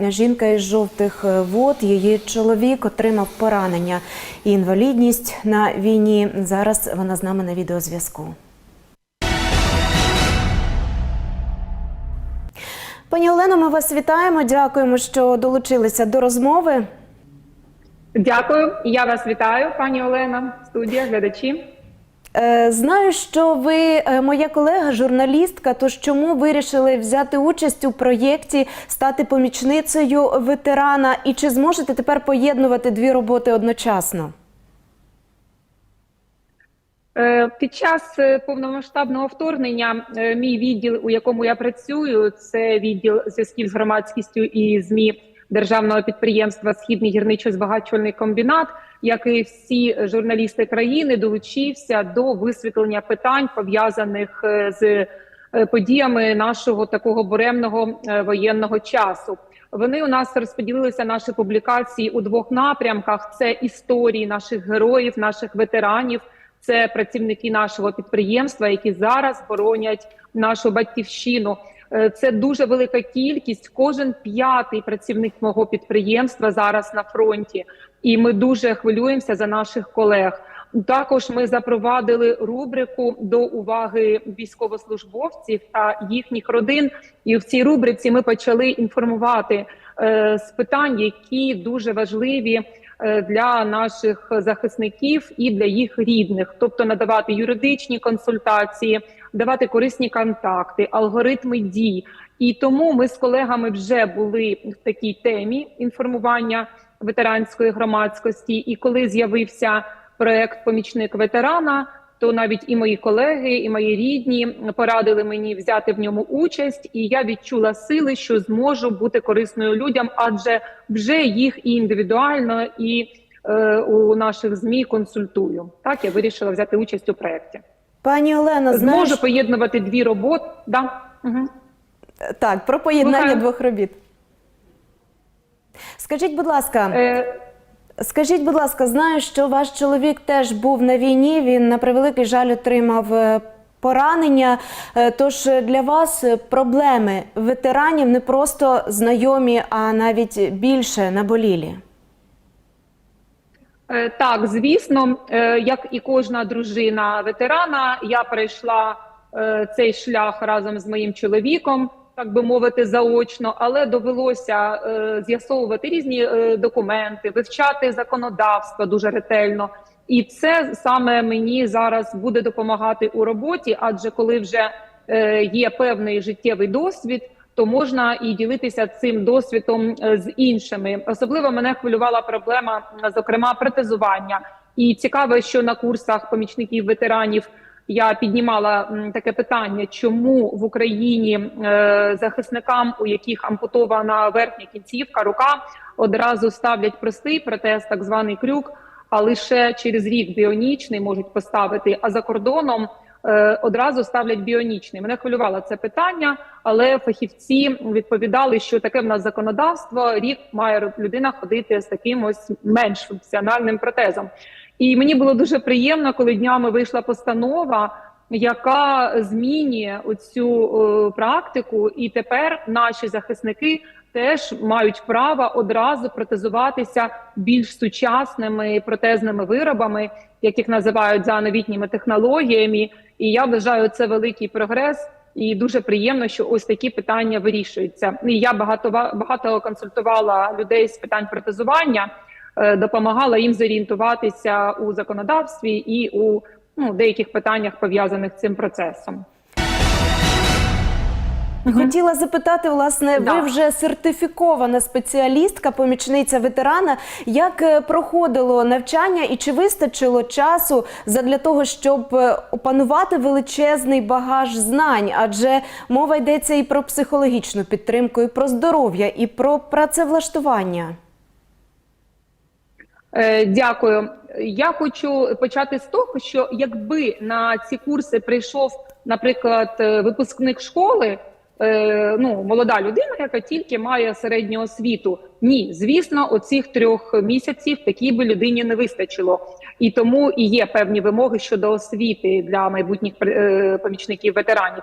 Жінка із жовтих е, вод, її чоловік отримав поранення і інвалідність на війні. Зараз вона з нами на відеозв'язку. Пані Олено, ми вас вітаємо. Дякуємо, що долучилися до розмови. Дякую, я вас вітаю, пані Олена, студія, глядачі. Е, Знаю, що ви е, моя колега, журналістка. Тож чому вирішили взяти участь у проєкті, стати помічницею ветерана? І чи зможете тепер поєднувати дві роботи одночасно? Е, Під час повномасштабного вторгнення мій відділ, у якому я працюю, це відділ зв'язків з громадськістю і змі державного підприємства Східний гірничо-збагачувальний комбінат, як і всі журналісти країни, долучився до висвітлення питань пов'язаних е, з е, подіями нашого такого буремного е, воєнного часу. Вони у нас розподілилися наші публікації у двох напрямках: це історії наших героїв, наших ветеранів. Це працівники нашого підприємства, які зараз боронять нашу батьківщину. Е, Це дуже велика кількість. Кожен п'ятий працівник мого підприємства зараз на фронті, і ми дуже хвилюємося за наших колег. Також ми запровадили рубрику до уваги військовослужбовців та їхніх родин. І в цій рубриці ми почали інформувати е, з питань, які дуже важливі для наших захисників і для їх рідних, тобто надавати юридичні консультації, давати корисні контакти, алгоритми дій. І тому ми з колегами вже були в такій темі інформування ветеранської громадськості. І коли з'явився проект Помічник ветерана, то навіть і мої колеги, і мої рідні порадили мені взяти в ньому участь, і я відчула сили, що зможу бути корисною людям, адже вже їх і індивідуально, і е, у наших змі консультую. Так я вирішила взяти участь у проєкті. Пані Олено, знаю, Зможу поєднувати дві роботи. Да. Угу. так про поєднання Слухаю. двох робіт. Скажіть, будь ласка, Е, Скажіть, будь ласка, знаю, що ваш чоловік теж був на війні. Він на превеликий жаль отримав е, поранення. Е, Тож е, для вас проблеми ветеранів не просто знайомі, а навіть більше наболілі. Так, звісно, як і кожна дружина ветерана, я пройшла е, цей шлях разом з моїм чоловіком, так би мовити, заочно, але довелося е, з'ясовувати різні е, документи, вивчати законодавство дуже ретельно. І це саме мені зараз буде допомагати у роботі, адже коли вже е, є певний життєвий досвід, то можна і ділитися цим досвідом е, з іншими. Особливо мене хвилювала проблема, зокрема, протезування. І цікаво, що на курсах помічників ветеранів я піднімала таке питання, чому в Україні е, захисникам, у яких ампутована верхня кінцівка, рука, одразу ставлять простий протез, так званий крюк, а лише через рік біонічний можуть поставити. А за кордоном е, одразу ставлять біонічний. Мене хвилювало це питання, але фахівці відповідали, що таке в нас законодавство. Рік має людина ходити з таким ось менш функціональним протезом. І мені було дуже приємно, коли днями вийшла постанова, яка змінює оцю е, практику, і тепер наші захисники теж мають право одразу протезуватися більш сучасними протезними виробами, яких називають за новітніми технологіями. І я вважаю це великий прогрес. І дуже приємно, що ось такі питання вирішуються. І я багато багато консультувала людей з питань протезування, допомагала їм зорієнтуватися у законодавстві і у ну, деяких питаннях пов'язаних з цим процесом. Хотіла запитати, власне, ви вже сертифікована спеціалістка, помічниця ветерана. Як е, проходило навчання і чи вистачило часу задля того, щоб е, опанувати величезний багаж знань? Адже мова йдеться і про психологічну підтримку, і про здоров'я, і про працевлаштування. Е, Дякую. Я хочу почати з того, що якби на ці курси прийшов, наприклад, е, випускник школи, е, ну молода людина, яка тільки має середню освіту. Ні, звісно, оцих трьох місяців такій би людині не вистачило, і тому і є певні вимоги щодо освіти для майбутніх помічників ветеранів.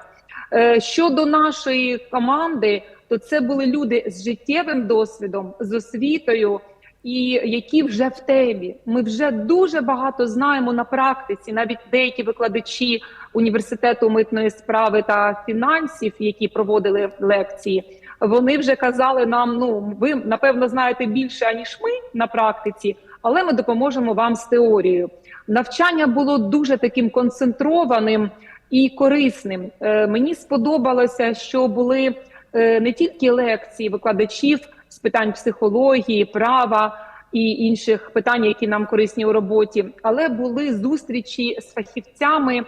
Щодо нашої команди, то це були люди з життєвим досвідом, з освітою, і які вже в темі. Ми вже дуже багато знаємо на практиці. Навіть деякі викладачі університету митної справи та фінансів, які проводили лекції, вони вже казали нам: ну ви напевно знаєте більше аніж ми на практиці, але ми допоможемо вам з теорією. Навчання було дуже таким концентрованим і корисним. Е, мені сподобалося, що були е, не тільки лекції викладачів з питань психології, права і інших питань, які нам корисні у роботі, але були зустрічі з фахівцями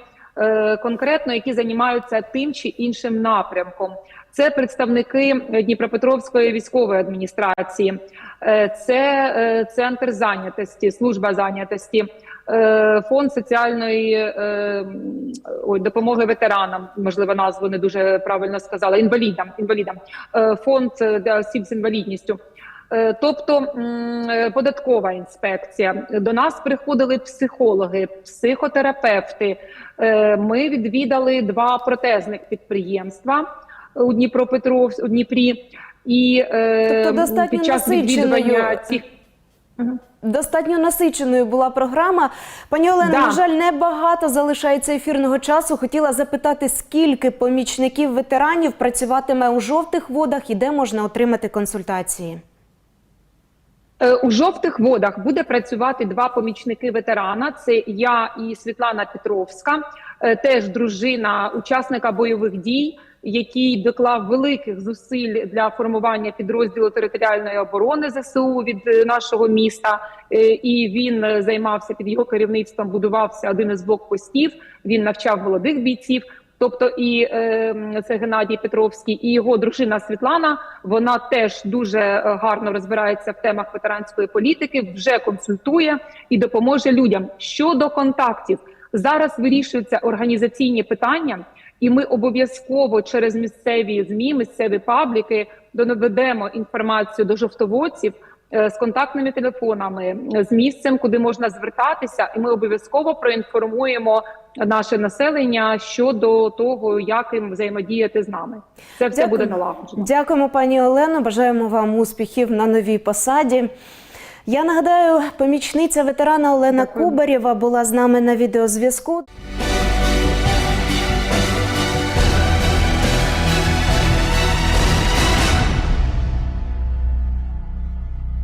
конкретно, які займаються тим чи іншим напрямком. Це представники Дніпропетровської військової адміністрації, е, це е, центр зайнятості, служба зайнятості, е, фонд соціальної е, допомоги ветеранам, можливо, назву не дуже правильно сказала, інвалідам, інвалідам, е, фонд е, для осіб з інвалідністю. Е, Тобто е, податкова інспекція до нас приходили психологи, психотерапевти. Е, Ми відвідали два протезних підприємства у Дніпропетровськ у Дніпрі. І Тобто достатньо під час відвідування цих Достатньо насиченою була програма. Пані Олено, Да. на жаль, небагато залишається ефірного часу. Хотіла запитати, скільки помічників ветеранів працюватиме у жовтих водах і де можна отримати консультації? Е, У жовтих водах буде працювати два помічники ветерана. Це я і Світлана Петровська, е, теж дружина учасника бойових дій, який доклав великих зусиль для формування підрозділу територіальної оборони ЗСУ від е, нашого міста. І він займався під його керівництвом. Будувався один із блокпостів. Він навчав молодих бійців. Тобто, і е, це Геннадій Петровський, і його дружина Світлана. Вона теж дуже е, гарно розбирається в темах ветеранської політики, вже консультує і допоможе людям щодо контактів. Зараз вирішуються організаційні питання, і ми обов'язково через місцеві змі, місцеві пабліки доведемо інформацію до жовтоводців з контактними телефонами, е, з місцем, куди можна звертатися, і ми обов'язково проінформуємо наше населення щодо того, як їм взаємодіяти з нами. Це все Дякую. буде налагоджено. Дякуємо, пані Олено. Бажаємо вам успіхів на новій посаді. Я нагадаю, помічниця ветерана Олена Дякую. Кубарєва була з нами на відеозв'язку.